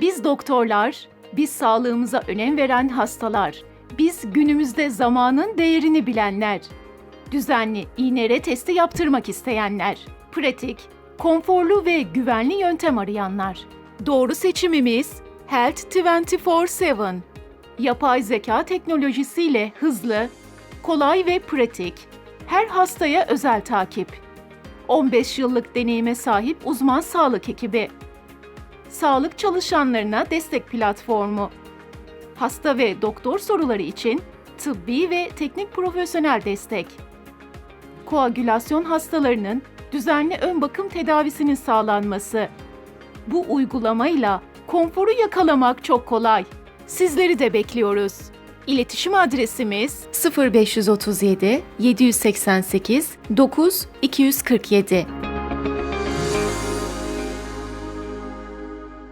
Biz doktorlar, biz sağlığımıza önem veren hastalar, biz günümüzde zamanın değerini bilenler, düzenli iğne testi yaptırmak isteyenler, pratik, konforlu ve güvenli yöntem arayanlar. Doğru seçimimiz Health 24/7. Yapay zeka teknolojisiyle hızlı, kolay ve pratik, her hastaya özel takip. 15 yıllık deneyime sahip uzman sağlık ekibi. Sağlık çalışanlarına destek platformu. Hasta ve doktor soruları için tıbbi ve teknik profesyonel destek. Koagülasyon hastalarının düzenli ön bakım tedavisinin sağlanması. Bu uygulamayla konforu yakalamak çok kolay. Sizleri de bekliyoruz. İletişim adresimiz 0537 788 9 247.